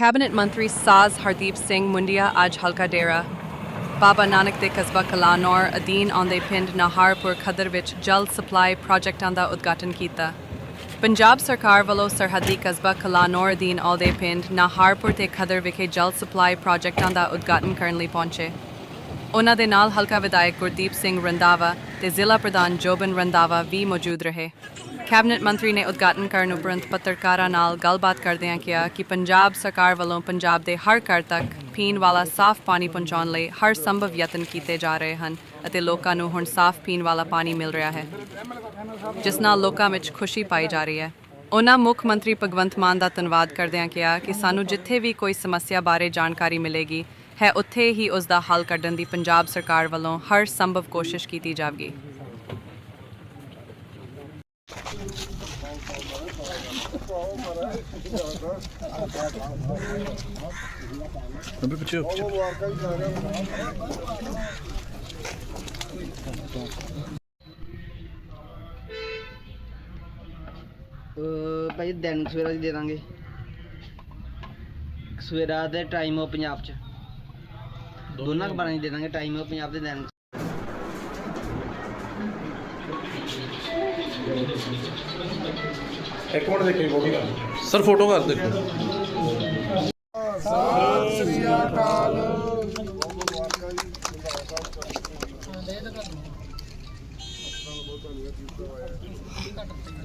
Cabinet ਮੰਤਰੀ ਸਾਜ਼ ਹਰਦੀਪ ਸਿੰਘ ਮੁੰਡਿਆ ਅੱਜ ਹਲਕਾ ਡੇਰਾ ਬਾਬਾ ਨਾਨਕ ਦੇ ਕਸਬਾ ਕਲਾਨੌਰ ਅਧੀਨ ਆਉਂਦੇ ਪਿੰਡ ਨਾਹਰਪੁਰ ਖਦਰ ਵਿੱਚ ਜਲ ਸਪਲਾਈ ਪ੍ਰੋਜੈਕਟਾਂ ਦਾ ਉਦਘਾਟਨ ਕੀਤਾ ਪੰਜਾਬ ਸਰਕਾਰ ਵੱਲੋਂ ਸਰਹੱਦੀ ਕਸਬਾ ਕਲਾਨੌਰ ਅਧੀਨ ਆਉਂਦੇ ਪਿੰਡ ਨਾਹਰਪੁਰ ਤੇ ਖਦਰ ਵਿਖੇ ਜਲ ਸਪਲਾਈ ਪ੍ਰੋਜੈਕਟਾਂ ਦਾ ਉਦਘਾਟਨ ਕਰਨ ਲਈ ਪਹੁੰਚੇ ਉਹਨਾਂ ਦੇ ਨਾਲ ਹਲਕਾ ਵਿਧਾਇਕ ਗੁਰਦੀਪ ਸਿੰਘ ਰੰਦਾਵਾ ਤੇ ਜ਼ਿਲ੍ਹਾ ਪ੍ਰਧਾਨ ਜੋਬਨ ਰੰਦਾਵਾ ਵੀ ਮੌਜੂਦ ਰਹੇ ਕੈਬਨਿਟ ਮੰਤਰੀ ਨੇ ਉਦਘਾਟਨ ਕਰਨ ਉਪਰੰਤ ਪੱਤਰਕਾਰਾਂ ਨਾਲ ਗੱਲਬਾਤ ਕਰਦਿਆਂ ਕਿਹਾ ਕਿ ਪੰਜਾਬ ਸਰਕਾਰ ਵੱਲੋਂ ਪੰਜਾਬ ਦੇ ਹਰ ਘਰ ਤੱਕ ਪੀਣ ਵਾਲਾ ਸਾਫ਼ ਪਾਣੀ ਪਹੁੰਚਾਉਣ ਲਈ ਹਰ ਸੰਭਵ ਯਤਨ ਕੀਤੇ ਜਾ ਰਹੇ ਹਨ ਅਤੇ ਲੋਕਾਂ ਨੂੰ ਹੁਣ ਸਾਫ਼ ਪੀਣ ਵਾਲਾ ਪਾਣੀ ਮਿਲ ਰਿਹਾ ਹੈ ਜਿਸ ਨਾਲ ਲੋਕਾਂ ਵਿੱਚ ਖੁਸ਼ੀ ਪਾਈ ਜਾ ਰਹੀ ਹੈ ਉਹਨਾਂ ਮੁੱਖ ਮੰਤਰੀ ਭਗਵੰਤ ਮਾਨ ਦਾ ਧੰਨਵਾਦ ਕਰਦਿਆਂ ਕਿਹਾ ਕਿ ਸਾਨੂੰ ਜਿੱਥੇ ਵੀ ਕੋਈ ਸਮੱਸਿਆ ਬਾਰੇ ਜਾਣਕਾਰੀ ਮਿਲੇਗੀ ਹੈ ਉੱਥੇ ਹੀ ਉਸ ਦਾ ਹੱਲ ਕੱਢਣ ਦੀ ਪੰਜਾਬ ਸਰਕਾਰ ਵੱਲੋਂ ਹਰ ਸੰਭਵ ਕੋਸ਼ਿਸ਼ ਕੀਤੀ ਜਾਵੇਗੀ ਨੰਬਰ ਪਿੱਛੇ ਹੋ, ਭਾਈ ਦਿਨ ਸਵੇਰਾ ਦੀ ਦੇ ਦਾਂਗੇ। ਸਵੇਰਾ ਦੇ ਟਾਈਮ ਉਹ ਪੰਜਾਬ ਚ। ਦੋਨਾਂ ਅਖਬਾਰਾਂ ਦੀ ਦੇ ਦਾਂਗੇ ਟਾਈਮ ਉਹ ਪੰਜਾਬ ਦੇ ਦਿਨ ਸਰ ਫੋਟੋ ਕਰ ਦੇਖੋ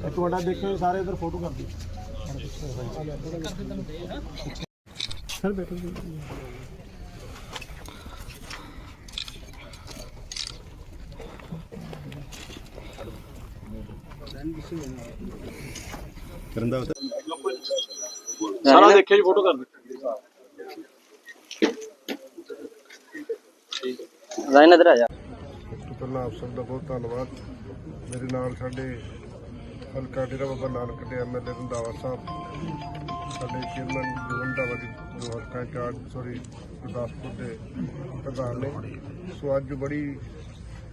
ਇੱਕ ਵੱਡਾ ਦੇਖਿਓ ਸਾਰੇ ਇਧਰ ਫੋਟੋ ਕਰ ਦਿਓ। ਸਰ ਬੈਠੋ ਜੀ ਸਾਰਾ ਦੇਖਿਆ ਜੀ ਫੋਟੋ ਕਰ ਰਾਇਨ ਇਧਰ ਆ ਜਾ। ਸਭ ਤੋਂ ਪਹਿਲਾਂ ਆਪ ਸਭ ਦਾ ਬਹੁਤ ਧੰਨਵਾਦ। ਮੇਰੇ ਨਾਲ ਸਾਡੇ ਹਲਕਾ ਡੇਰਾ ਬਾਬਾ ਨਾਨਕ ਦੇ ਐਮਐਲਏ ਰੰਧਾਵਾ ਸਾਹਿਬ ਸਾਡੇ ਚੇਅਰਮੈਨ ਜੋ ਰੰਧਾਵਾ ਜੀ ਜੋ ਹਲਕਾ ਇੰਚਾਰਜ ਸੋਰੀ ਗੁਰਦਾਸਪੁਰ ਦੇ ਪ੍ਰਧਾਨ ਨੇ। ਸੋ ਅੱਜ ਬੜੀ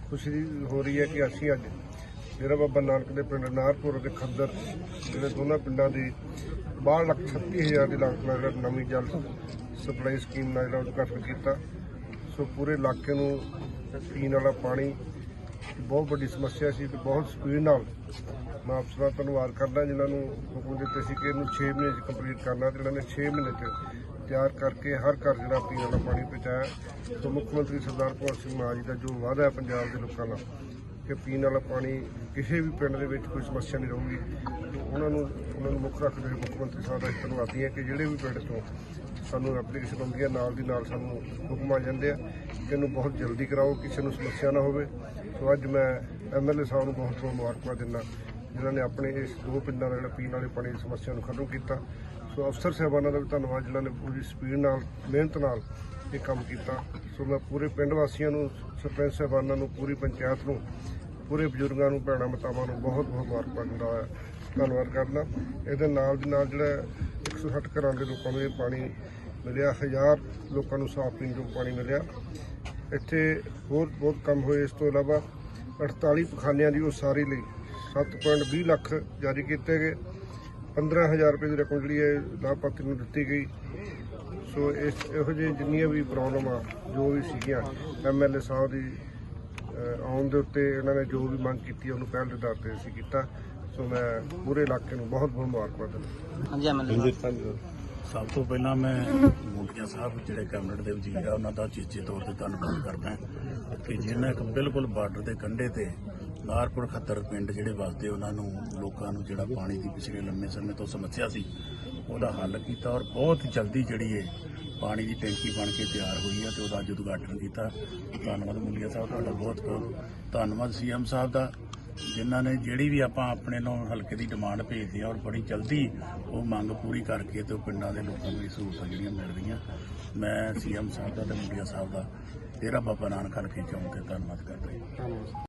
ਖੁਸ਼ੀ ਹੋ ਰਹੀ ਹੈ ਕਿ ਅਸੀਂ ਅੱਜ ਡੇਰਾ ਬਾਬਾ ਨਾਨਕ ਦੇ ਪਿੰਡ ਨਾਰਪੁਰ ਅਤੇ ਖੱਦਰ ਜਿਹੜੇ ਦੋਨਾਂ ਪਿੰਡਾਂ ਦੀ 62 ਲੱਖ 36 ਹਜ਼ਾਰ ਦੀ ਲਾਗਤ ਨਾਲ ਜਿਹੜਾ ਨਵੀਂ ਜਲ ਸਪਲਾਈ ਸਕੀਮ ਨਾਲ ਜਿਹੜਾ ਉਦਘਾਟਨ ਕੀਤਾ। ਸੋ ਪੂਰੇ ਇਲਾਕੇ ਨੂੰ ਪੀਣ ਵਾਲਾ ਪਾਣੀ ਬਹੁਤ ਵੱਡੀ ਸਮੱਸਿਆ ਸੀ ਤੇ ਬਹੁਤ ਸਪੀਡ ਨਾਲ ਮੈਂ ਅਫਸਰਾਂ ਦਾ ਧੰਨਵਾਦ ਕਰਦਾ ਜਿਨ੍ਹਾਂ ਨੂੰ ਹੁਕਮ ਦਿੱਤੇ ਸੀ ਕਿ ਇਹਨੂੰ 6 ਮਹੀਨੇ 'ਚ ਕੰਪਲੀਟ ਕਰਨਾ ਤੇ ਇਹਨਾਂ ਨੇ 6 ਮਹੀਨੇ 'ਚ ਤਿਆਰ ਕਰਕੇ ਹਰ ਘਰ ਜਿਹੜਾ ਪੀਣ ਵਾਲਾ ਪਾਣੀ ਪਹੁੰਚਾਇਆ। ਸੋ ਮੁੱਖ ਮੰਤਰੀ ਸਰਦਾਰ ਭਗਵੰਤ ਸਿੰਘ ਮਾਨ ਜੀ ਦਾ ਜੋ ਵਾਅਦਾ ਹੈ ਪੰਜਾਬ ਦੇ ਲੋਕਾਂ ਨਾਲ ਕਿ ਪੀਣ ਵਾਲਾ ਪਾਣੀ ਕਿਸੇ ਵੀ ਪਿੰਡ ਦੇ ਵਿੱਚ ਕੋਈ ਸਮੱਸਿਆ ਨਹੀਂ ਰਹੂਗੀ। ਉਹਨਾਂ ਨੂੰ ਉਹਨਾਂ ਨੂੰ ਮੁੱਖ ਰੱਖਦੇ ਹੋਏ ਮੁੱਖ ਮੰਤਰੀ ਸਾਹਿਬ ਦਾ ਧੰਨਵਾਦੀ ਹੈ ਕਿ ਜਿਹੜੇ ਵੀ ਪਿੰਡ ਤੋਂ ਸਾਨੂੰ ਐਪਲੀਕੇਸ਼ਨ ਆਉਂਦੀ ਹੈ, ਨਾਲ ਦੀ ਨਾਲ ਸਾਨੂੰ ਹੁਕਮ ਆ ਜਾਂਦੇ ਆ ਕਿ ਇਹਨੂੰ ਬਹੁਤ ਜਲਦੀ ਕਰਾਓ, ਕਿਸੇ ਨੂੰ ਸਮੱਸਿਆ ਨਾ ਹੋਵੇ। ਸੋ ਅੱਜ ਮੈਂ ਐਮਐਲਏ ਸਾਹਿਬ ਨੂੰ ਬਹੁਤ ਬਹੁਤ ਮੁਬਾਰਕਬਾਦ ਦਿੰਦਾ। ਜਿਨ੍ਹਾਂ ਨੇ ਆਪਣੇ ਇਸ ਦੋ ਪਿੰਡਾਂ ਦਾ ਜਿਹੜਾ ਪੀਣ ਵਾਲੇ ਪਾਣੀ ਦੀ ਸਮੱਸਿਆ ਨੂੰ ਖਤਮ ਕੀਤਾ। ਸੋ ਅਫਸਰ ਸਾਹਿਬਾਨਾਂ ਦਾ ਵੀ ਧੰਨਵਾਦ, ਜਿਨ੍ਹਾਂ ਨੇ ਪੂਰੀ ਸਪੀਡ ਨਾਲ, ਮਿਹਨਤ ਨਾਲ ਇਹ ਕੰਮ ਕੀਤਾ। ਸੋ ਮੈਂ ਪੂਰੇ ਪਿੰਡ ਵਾਸੀਆਂ ਨੂੰ, ਸਰਪੰਚ ਸਾਹਿਬਾਨਾਂ ਨੂੰ, ਪੂਰੀ ਪੰਚਾਇਤ ਨੂੰ, ਪੂਰੇ ਬਜ਼ੁਰਗਾਂ ਨੂੰ, ਭੈਣਾਂ ਮਾਤਾਵਾਂ ਨੂੰ ਬਹੁਤ ਬਹੁਤ ਮੁਬਾਰਕਬਾਦ ਦਾ ਧੰਨਵਾਦ ਕਰਦਾ। ਇਹਦੇ ਨਾਲ ਦੀ ਨਾਲ ਜਿਹੜਾ 160 ਘਰਾਂ ਦੇ ਲੋਕਾਂ ਨੂੰ ਇਹ ਪਾਣੀ ਮਿਲਿਆ, ਹਜ਼ਾਰ ਲੋਕਾਂ ਨੂੰ ਸਾਫ਼ ਪੀਣ ਯੋਗ ਪਾਣੀ ਮਿਲਿਆ। ਇੱਥੇ ਹੋਰ ਬਹੁਤ ਕੰਮ ਹੋਏ। ਇਸ ਤੋਂ ਇਲਾਵਾ 48 ਪਖਾਨਿਆਂ ਦੀ ਉਸਾਰੀ ਲਈ 7.20 ਲੱਖ ਜਾਰੀ ਕੀਤੇ ਗਏ। 15000 ਰੁਪਏ ਦੀ ਰਕਮ ਜਿਹੜੀ ਹੈ ਲਾਭਪਾਤਰੀ ਨੂੰ ਦਿੱਤੀ ਗਈ। ਸੋ ਇਸ ਇਹੋ ਜਿਹੇ ਜਿੰਨੀਆਂ ਵੀ ਪ੍ਰੋਬਲਮ ਆ ਜੋ ਵੀ ਸੀਗੀਆਂ ਐਮਐਲਏ ਸਾਹਿਬ ਦੀ ਆਉਣ ਦੇ ਉੱਤੇ ਇਹਨਾਂ ਨੇ ਜੋ ਵੀ ਮੰਗ ਕੀਤੀ ਉਹਨੂੰ ਪਹਿਲ ਦੇ ਆਧਾਰ ਤੇ ਅਸੀਂ ਕੀਤਾ। ਸੋ ਮੈਂ ਪੂਰੇ ਇਲਾਕੇ ਨੂੰ ਬਹੁਤ ਬਹੁਤ ਮੁਬਾਰਕਬਾਦ ਦਿੰਦਾ ਹਾਂਜੀ ਐਮਐਲਏ ਸਭ ਤੋਂ ਪਹਿਲਾਂ ਮੈਂ ਮੋਟੀਆਂ ਸਾਹਿਬ ਜਿਹੜੇ ਕੈਬਨਿਟ ਦੇ ਵਜ਼ੀਰ ਆ ਉਹਨਾਂ ਦਾ ਚੀਚੇ ਤੌਰ ਤੇ ਧੰਨਵਾਦ ਕਰਦਾ ਕਿ ਜਿਨ੍ਹਾਂ ਇੱਕ ਬਿਲਕੁਲ ਬਾਰਡਰ ਦੇ ਕੰਢੇ ਤੇ ਨਾਰਪੁਰ ਖੱਤਰ ਪਿੰਡ ਜਿਹੜੇ ਵਸਦੇ, ਉਹਨਾਂ ਨੂੰ, ਲੋਕਾਂ ਨੂੰ ਜਿਹੜਾ ਪਾਣੀ ਦੀ ਪਿਛਲੇ ਲੰਮੇ ਸਮੇਂ ਤੋਂ ਸਮੱਸਿਆ ਸੀ, ਉਹਦਾ ਹੱਲ ਕੀਤਾ ਔਰ ਬਹੁਤ ਜਲਦੀ ਜਿਹੜੀ ਹੈ ਪਾਣੀ ਦੀ ਟੈਂਕੀ ਬਣ ਕੇ ਤਿਆਰ ਹੋਈ ਹੈ ਤੇ ਉਹਦਾ ਅੱਜ ਉਦਘਾਟਨ ਕੀਤਾ। ਧੰਨਵਾਦ ਮੁੰਡੀਆ ਸਾਹਿਬ, ਤੁਹਾਡਾ ਬਹੁਤ ਬਹੁਤ ਧੰਨਵਾਦ ਸੀਐਮ ਸਾਹਿਬ ਦਾ, ਜਿਨ੍ਹਾਂ ਨੇ ਜਿਹੜੀ ਵੀ ਆਪਾਂ ਆਪਣੇ ਨੂੰ ਹਲਕੇ ਦੀ ਡਿਮਾਂਡ ਭੇਜਦੇ ਆ ਔਰ ਬੜੀ ਜਲਦੀ ਉਹ ਮੰਗ ਪੂਰੀ ਕਰਕੇ ਤੇ ਉਹ ਪਿੰਡਾਂ ਦੇ ਲੋਕਾਂ ਨੂੰ ਇਹ ਸਹੂਲਤਾਂ ਜਿਹੜੀਆਂ ਮਿਲ ਰਹੀਆਂ। ਮੈਂ ਸੀਐਮ ਸਾਹਿਬ ਦਾ ਤੇ ਮੁੰਡਿਆ ਸਾਹਿਬ ਦਾ ਤੇਰਾ ਬਾਬਾ ਨਾਨਕ ਹਲਕੇ ਚੋਂ ਤੇ ਧੰਨਵਾਦ ਕਰਦਾ ਹਾਂ।